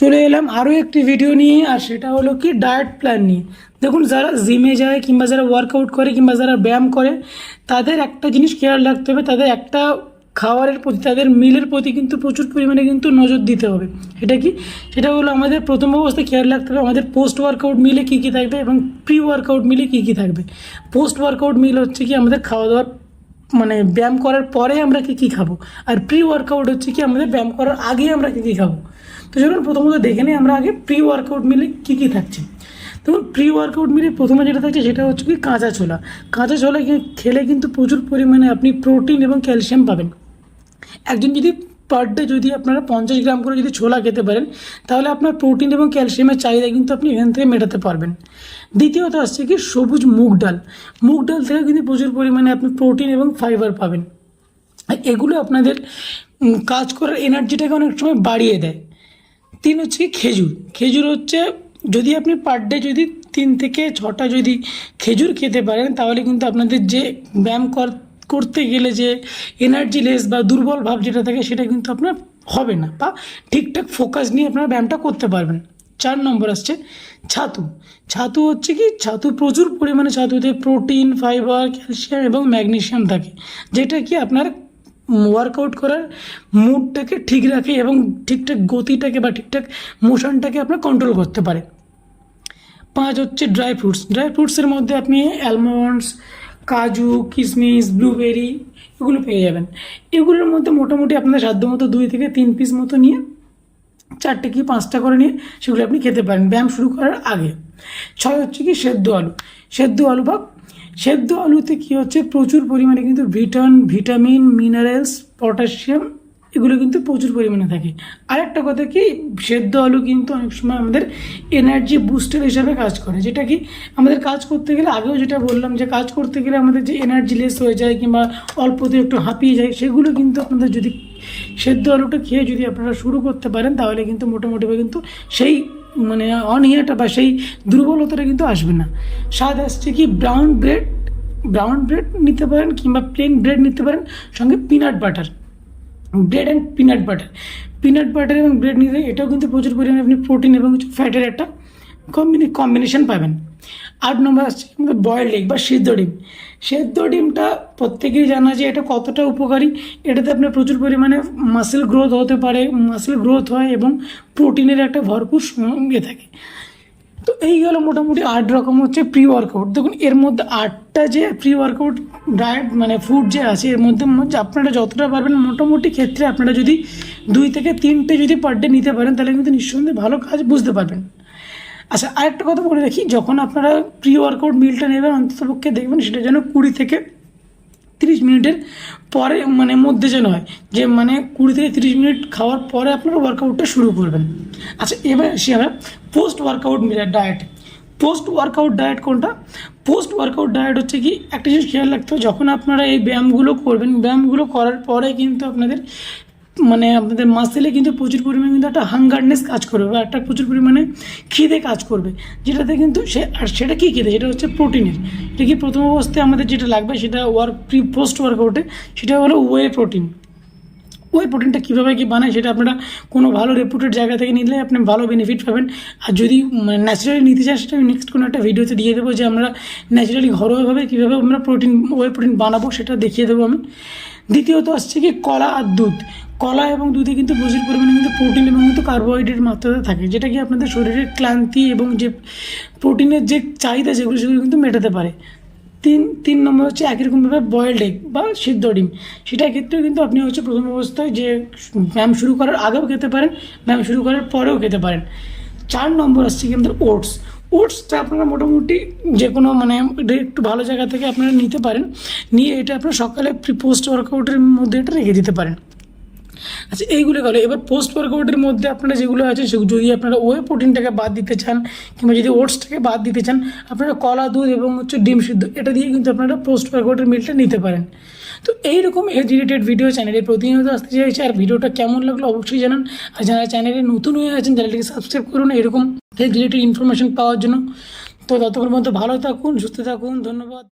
চলে এলাম আরও একটি ভিডিও নিয়ে, আর সেটা হলো কি ডায়েট প্ল্যান নিয়ে। দেখুন, যারা জিমে যায় কিংবা যারা ওয়ার্কআউট করে কিংবা যারা ব্যায়াম করে, তাদের একটা জিনিস খেয়াল রাখতে হবে, তাদের একটা খাবারের প্রতি, তাদের মিলের প্রতি কিন্তু প্রচুর পরিমাণে কিন্তু নজর দিতে হবে। এটা কি? সেটা হলো আমাদের প্রথম অবস্থায় খেয়াল রাখতে হবে, আমাদের পোস্ট ওয়ার্কআউট মিলে কী কী থাকবে এবং প্রি ওয়ার্কআউট মিলে কী কী থাকবে। পোস্ট ওয়ার্কআউট মিল হচ্ছে কি আমাদের খাওয়া দাওয়ার মানে ব্যায়াম করার পরে আমরা কী কী খাব? আর প্রি ওয়ার্কআউট হচ্ছে কি, আমাদের ব্যায়াম করার আগে আমরা কী কী খাব? তো চলুন প্রথমত দেখে নিই আমরা আগে প্রি ওয়ার্কআউট মিলে কী কী থাকছে। তখন প্রি ওয়ার্কআউট মিলে প্রথমে যেটা থাকছে, সেটা হচ্ছে কি কাঁচা ছোলা। কাঁচা ছোলা খেলে কিন্তু প্রচুর পরিমাণে আপনি প্রোটিন এবং ক্যালসিয়াম পাবেন। একজন যদি পার ডে যদি আপনারা পঞ্চাশ গ্রাম করে যদি ছোলা খেতে পারেন, তাহলে আপনার প্রোটিন এবং ক্যালসিয়ামের চাহিদা কিন্তু আপনি এখান থেকে মেটাতে পারবেন। দ্বিতীয়ত আসছে কি, সবুজ মুগ ডাল। মুগ ডাল থেকে কিন্তু প্রচুর পরিমাণে আপনি প্রোটিন এবং ফাইবার পাবেন। এগুলো আপনাদের কাজ করার এনার্জিটাকে অনেক সময় বাড়িয়ে দেয়। তিন হচ্ছে কি, খেজুর। খেজুর হচ্ছে, যদি আপনি পার ডে যদি তিন থেকে ছটা যদি খেজুর খেতে পারেন, তাহলে কিন্তু আপনাদের যে ব্যায়াম কর- করতে গেলে যে এনার্জি লেস বা দুর্বল ভাব যেটা থাকে সেটা কিন্তু আপনার হবে না বা ঠিকঠাক ফোকাস নিয়ে আপনারা ব্যায়ামটা করতে পারবেন। চার নম্বর আসছে ছাতু। ছাতু হচ্ছে কি, ছাতু প্রচুর পরিমাণে ছাতুতে প্রোটিন ফাইবার ক্যালসিয়াম এবং ম্যাগনেশিয়াম থাকে। যেটা কি আপনার ওয়ার্কআউট করার মুডটাকে ঠিক রাখে এবং ঠিকঠাক গতিটাকে বা ঠিকঠাক মোশনটাকে আপনার কন্ট্রোল করতে পারে। পাঁচ হচ্ছে ড্রাই ফ্রুটস ড্রাই ফ্রুটসের মধ্যে আপনি অ্যালমন্ডস কাজু কিশমিশ ব্লুবেরি এগুলো পেয়ে যাবেন। এগুলোর মধ্যে মোটামুটি আপনার সাধ্য মতো দুই থেকে তিন পিস মতো নিয়ে, চারটে কি পাঁচটা করে নিয়ে সেগুলো আপনি খেতে পারেন। ব্যায়াম শুরু করার আগে। ছয় হচ্ছে কি সেদ্ধ আলু। সেদ্ধ আলু বা সেদ্ধ আলুতে কি হচ্ছে? প্রচুর পরিমাণে কিন্তু ভিটান ভিটামিন মিনারেলস পটাশিয়াম এগুলো কিন্তু প্রচুর পরিমাণে থাকে। আরেকটা কথা কি, সেদ্ধ আলু কিন্তু অনেক সময় আমাদের এনার্জি বুস্টার হিসাবে কাজ করে। যেটা কি, আমাদের কাজ করতে গেলে আগেও যেটা বললাম যে, কাজ করতে গেলে আমাদের যে এনার্জি লেস হয়ে যায় কিংবা অল্পতে একটু হাঁপিয়ে যায়, সেগুলো কিন্তু আপনাদের যদি সেদ্ধ আলুটা খেয়ে যদি আপনারা শুরু করতে পারেন, তাহলে কিন্তু মোটামুটিভাবে কিন্তু সেই মানে অনিয়াটা বা সেই দুর্বলতাটা কিন্তু আসবে না। স্বাদ আসছে কি ব্রাউন ব্রেড ব্রাউন ব্রেড নিতে পারেন কিংবা প্লেন ব্রেড নিতে পারেন, সঙ্গে peanut butter bread and peanut butter peanut butter এবং ব্রেড নিলে এটাও কিন্তু প্রচুর পরিমাণে আপনি প্রোটিন এবং ফ্যাটের একটা কম্বিনে কম্বিনেশন পাবেন। আট নম্বর আসছে আমাদের বয়েলড এগ বা সিদ্ধ ডিম। সেদ্ধ ডিমটা প্রত্যেকেই জানা যে এটা কতটা উপকারী। এটাতে আপনার প্রচুর পরিমাণে মাসেল গ্রোথ হতে পারে মাসেল গ্রোথ হয় এবং প্রোটিনের একটা ভরপুর ইয়ে থাকে। তো এই হলো মোটামুটি আট রকম হচ্ছে প্রি ওয়ার্কআউট দেখুন, এর মধ্যে আটটা যে প্রি ওয়ার্কআউট ডায়েট মানে ফুড যে আছে, এর মধ্যে আপনারা যতটা পারবেন, মোটামুটি ক্ষেত্রে আপনারা যদি দুই থেকে তিনটে যদি পার ডে নিতে পারেন, তাহলে কিন্তু নিঃসন্দেহে ভালো কাজ বুঝতে পারবেন। আচ্ছা আরেকটা কথা বলে রাখি, যখন আপনারা প্রি ওয়ার্কআউট মিলটা নেবেন, অন্ততপক্ষে দেখবেন সেটা যেন কুড়ি থেকে তিরিশ মিনিটের পরে মানে মধ্যে যেন হয়, যে মানে কুড়ি থেকে তিরিশ মিনিট খাওয়ার পরে আপনারা ওয়ার্কআউটটা শুরু করবেন। আচ্ছা এবার আসি আমরা post workout diet post workout diet কোনটা? পোস্ট ওয়ার্কআউট ডায়েট হচ্ছে কি, একটা জিনিস খেয়াল রাখতে হবে, যখন আপনারা এই ব্যায়ামগুলো করবেন, ব্যায়ামগুলো করার পরে কিন্তু আপনাদের মানে আপনাদের মাসেলে কিন্তু প্রচুর পরিমাণে কিন্তু একটা হাঙ্গারনেস কাজ করবে বা একটা প্রচুর পরিমাণে খিদে কাজ করবে। যেটাতে কিন্তু সে, আর সেটা কী খিদে? সেটা হচ্ছে প্রোটিনের এটা কি প্রথম অবস্থায় আমাদের যেটা লাগবে সেটা ওয়ার্ক প্রি পোস্ট ওয়ার্কআউটে সেটা হলো ওয়ে প্রোটিন ওই প্রোটিনটা কীভাবে কী বানায় সেটা আপনারা কোনো ভালো রেপুটেড জায়গা থেকে নিলে আপনি ভালো বেনিফিট পাবেন। আর যদি ন্যাচারালি নিতে চান সেটা আমি নেক্সট কোনো একটা ভিডিওতে দিয়ে দেবো যে আমরা ন্যাচারালি ঘরোয়াভাবে কীভাবে আমরা প্রোটিন ওয়ে প্রোটিন বানাবো সেটা দেখিয়ে দেবো আমি। দ্বিতীয়ত আসছে কি কলা আর দুধ। কলা এবং দুধে কিন্তু প্রচুর পরিমাণে কিন্তু প্রোটিন এবং কিন্তু কার্বোহাইড্রেট মাত্রাতে থাকে, যেটা কি আপনাদের শরীরের ক্লান্তি এবং যে প্রোটিনের যে চাহিদা যেগুলো সেগুলো কিন্তু মেটাতে পারে। তিন তিন নম্বর হচ্ছে একই রকমভাবে বয়েলড এগ বা সিদ্ধ ডিম। সেটার ক্ষেত্রেও কিন্তু আপনি হচ্ছে প্রথম অবস্থায় যে ব্যায়াম শুরু করার আগেও খেতে পারেন, ব্যায়াম শুরু করার পরেও খেতে পারেন। চার নম্বর আসছে কি আমাদের ওটস ওটসটা আপনারা মোটামুটি যে কোনো মানে একটু ভালো জায়গা থেকে আপনারা নিতে পারেন। নিয়ে এটা আপনারা সকালে প্রি পোস্ট ওয়ার্কআউটের মধ্যে এটা রেখে দিতে পারেন। আচ্ছা এইগুলো গেলো। এবার পোস্ট ওয়ার্কআউটের মধ্যে আপনারা যেগুলো আছে সেগুলো যদি আপনারা ওয়ে প্রোটিনটাকে বাদ দিতে চান, কিংবা যদি ওটসটাকে বাদ দিতে চান, আপনারা কলা দুধ এবং হচ্ছে ডিম সিদ্ধ, এটা দিয়ে কিন্তু আপনারা পোস্ট ওয়ার্কআউটের মিলটা নিতে পারেন। তো এইরকম এজ রিলেটেড ভিডিও চ্যানেলে প্রতিনিয়ত আসতে চাইছে, আর ভিডিওটা কেমন লাগল অবশ্যই জানান। আর যারা চ্যানেলে নতুন হয়ে আছেন চ্যানেলটিকে সাবস্ক্রাইব করুন এরকম হেলথ রিলেটেড ইনফরমেশন পাওয়ার জন্য। তো ততক্ষণ মধ্যে ভালো থাকুন, সুস্থ থাকুন, ধন্যবাদ।